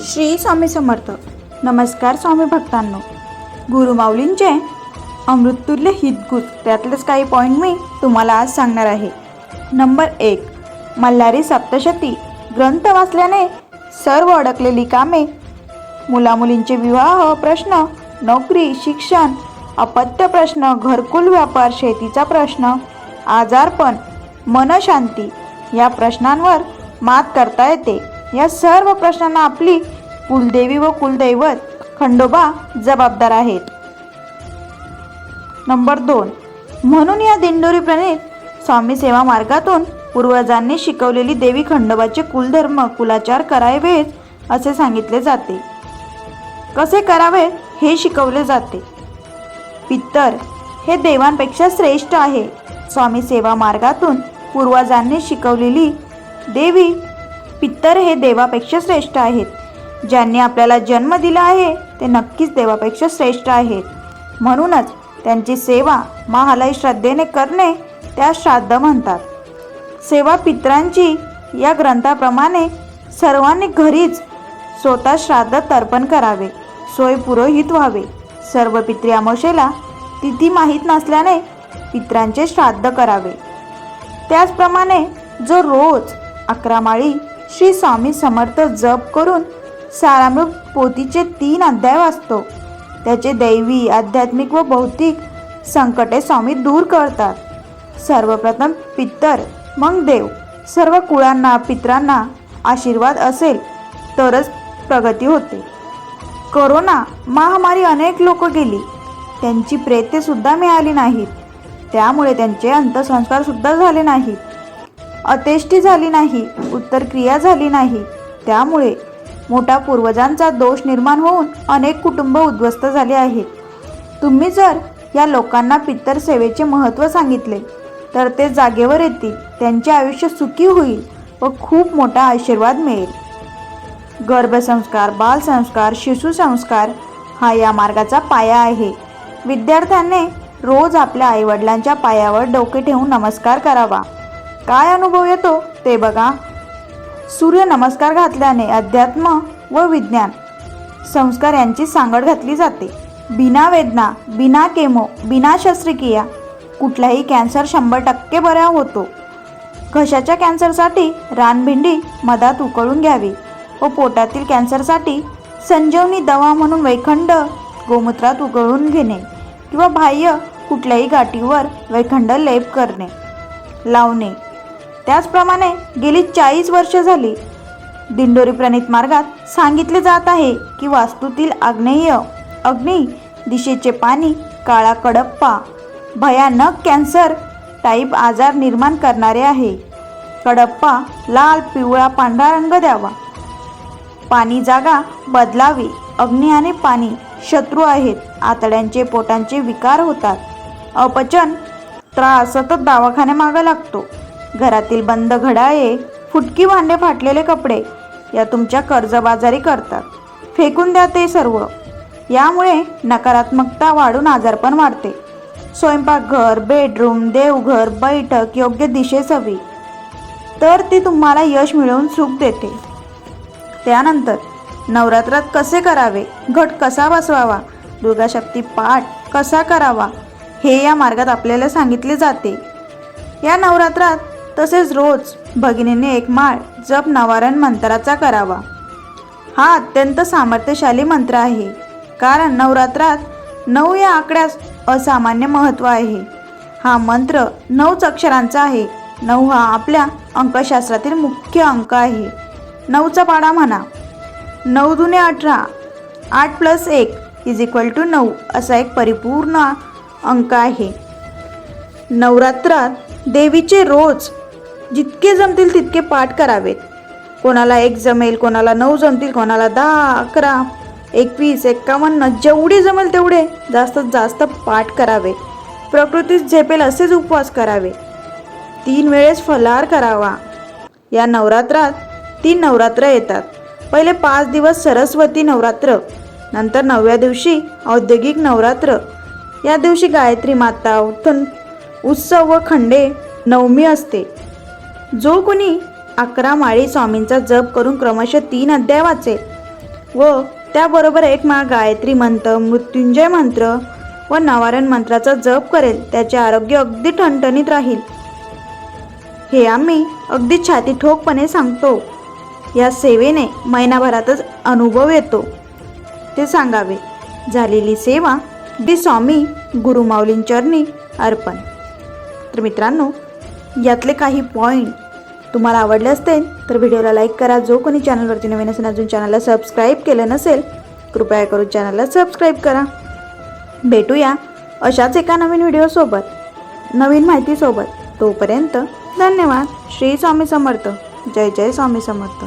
श्री स्वामी समर्थ. नमस्कार स्वामी भक्तांनो. गुरुमाऊलींचे अमृततुल्य हितगुज त्यातलेच काही पॉईंट मी तुम्हाला आज सांगणार आहे. नंबर एक मल्हारी सप्तशती ग्रंथ वाचल्याने सर्व अडकलेली कामे मुलामुलींचे विवाह प्रश्न नोकरी शिक्षण अपत्य प्रश्न घरकुल व्यापार शेतीचा प्रश्न आजारपण मनशांती या प्रश्नांवर मात करता येते. या सर्व प्रश्नांना आपली कुलदेवी व कुलदैवत खंडोबा जबाबदार आहेत. नंबर दोन. म्हणून या दिंडोरी प्रणित स्वामी सेवा मार्गातून पूर्वजांनी शिकवलेली देवी खंडोबाचे कुलधर्म कुलाचार करावेत असे सांगितले जाते. कसे करावे हे शिकवले जाते. पित्तर हे देवांपेक्षा श्रेष्ठ आहे. स्वामी सेवा मार्गातून पूर्वजांनी शिकवलेली देवी पित्तर हे देवापेक्षा श्रेष्ठ आहेत. ज्यांनी आपल्याला जन्म दिला आहे ते नक्कीच देवापेक्षा श्रेष्ठ आहेत. म्हणूनच त्यांची सेवा महालय श्रद्धेने करणे त्या श्राद्ध म्हणतात. सेवा पित्रांची या ग्रंथाप्रमाणे सर्वांनी घरीच स्वतः श्राद्ध तर्पण करावे सोय पुरोहित व्हावे. सर्व पित्री अमावशेला तिथी माहीत नसल्याने पित्रांचे श्राद्ध करावे. त्याचप्रमाणे जो रोज अकरा माळी श्री स्वामी समर्थ जप करून सारामृत पोतीचे तीन अध्याय वाचतो. त्याचे दैवी आध्यात्मिक व भौतिक संकटे स्वामी दूर करतात. सर्वप्रथम पित्तर मग देव. सर्व कुळांना पित्रांना आशीर्वाद असेल तरच प्रगती होते. कोरोना महामारी अनेक लोक गेली. त्यांची प्रेते सुद्धा मिळाली नाहीत. त्यामुळे त्यांचे अंत्यसंस्कार सुद्धा झाले नाहीत. अतेष्टी झाली नाही उत्तर क्रिया झाली नाही. त्यामुळे मोठा पूर्वजांचा दोष निर्माण होऊन अनेक कुटुंब उद्ध्वस्त झाले आहेत. तुम्ही जर या लोकांना पितर सेवेचे महत्त्व सांगितले तर ते जागेवर येतील त्यांचे आयुष्य सुखी होईल व खूप मोठा आशीर्वाद मिळेल. गर्भसंस्कार बालसंस्कार शिशुसंस्कार हा या मार्गाचा पाया आहे. विद्यार्थ्यांनी रोज आपल्या आईवडिलांच्या पायावर डोके ठेवून नमस्कार करावा. काय अनुभव येतो ते बघा. सूर्य नमस्कार घातल्याने अध्यात्म व विज्ञान. संस्कार यांची सांगड घातली जाते. बिना वेदना बिना केमो बिना शस्त्रक्रिया कुठलाही कॅन्सर शंभर टक्के बरा होतो. घशाच्या कॅन्सरसाठी रानभिंडी मधात उकळून घ्यावी व पोटातील कॅन्सरसाठी संजीवनी दवा म्हणून वैखंड गोमूत्रात उकळून घेणे किंवा बाह्य कुठल्याही गाठीवर वैखंड लेप करणे लावणे. त्याचप्रमाणे गेली चाळीस वर्ष झाली. दिंडोरी प्रणित मार्गात सांगितले जात आहे की वास्तूतील आग्नेय अग्नी दिशेचे पाणी काळा कडप्पा भयानक कॅन्सर टाईप आजार निर्माण करणारे आहे. कडप्पा लाल पिवळा पांढरा रंग द्यावा. पाणी जागा बदलावी अग्नी आणि पाणी शत्रू आहेत आतड्यांचे पोटांचे विकार होतात. अपचन त्रास सतत दवाखाने लागतो. घरातील बंद घडाळे फुटकी भांडे फाटलेले कपडे या तुमच्या कर्जबाजारी करतात. फेकून द्या ते सर्व. यामुळे नकारात्मकता वाढून आजारपण वाढते. स्वयंपाकघर बेडरूम देवघर बैठक योग्य दिशेस हवी तर ती तुम्हाला यश मिळवून सुख देते. त्यानंतर नवरात्रात कसे करावे? घट कसा बसवावा? दुर्गाशक्ती पाठ कसा करावा? हे या मार्गात आपल्याला सांगितले जाते. या नवरात्रात तसेच रोज भगिनीने एक माळ जप नवारण मंत्राचा करावा. हा अत्यंत सामर्थ्यशाली मंत्र आहे. कारण नवरात्रात नऊ या आकड्यास असामान्य महत्त्व आहे. हा मंत्र नऊच अक्षरांचा आहे. नऊ हा आपल्या अंकशास्त्रातील मुख्य अंक आहे. नऊचा पाडा म्हणा. नऊ दुने अठरा. आठ प्लस एक इज इक्वल टू नऊ असा एक परिपूर्ण अंक आहे. नवरात्रात देवीचे रोज जितके जमतील तितके पाठ करावेत. कोणाला एक जमेल कोणाला नऊ जमतील कोणाला दहा अकरा एकवीस एक्कावन्न जेवढे जमेल तेवढे जास्तीत जास्त पाठ करावे प्रकृतीत झेपेल असेच उपवास करावे. तीन वेळेस फलाहार करावा. या नवरात्रात तीन नवरात्र येतात. पहिले पाच दिवस सरस्वती नवरात्र नंतर नवव्या दिवशी औद्योगिक नवरात्र या दिवशी गायत्री माता उत्थन उत्सव व खंडे नवमी असते. जो कोणी अकरा माळी स्वामींचा जप करून क्रमशः तीन अध्याय वाचेल व त्याबरोबर एक माळ गायत्री मंत्र मृत्युंजय मंत्र व नवारण मंत्राचा जप करेल त्याचे आरोग्य अगदी ठणठणीत राहील. हे आम्ही अगदी छाती ठोकपणे सांगतो. या सेवेने महिनाभरातच अनुभव येतो. ते सांगावे झालेली सेवा दि स्वामी गुरुमाऊलींचरणी अर्पण. तर मित्रांनो यातले काही पॉईंट तुम्हाला आवडले असतील तर व्हिडिओला लाईक करा. जो कोणी चॅनलवरती नवीन असेल अजून चॅनलला सबस्क्राईब केलं नसेल कृपया करून चॅनलला सबस्क्राईब करा. भेटूया अशाच एका नवीन व्हिडिओसोबत नवीन माहितीसोबत तोपर्यंत धन्यवाद. श्री स्वामी समर्थ. जय जय स्वामी समर्थ.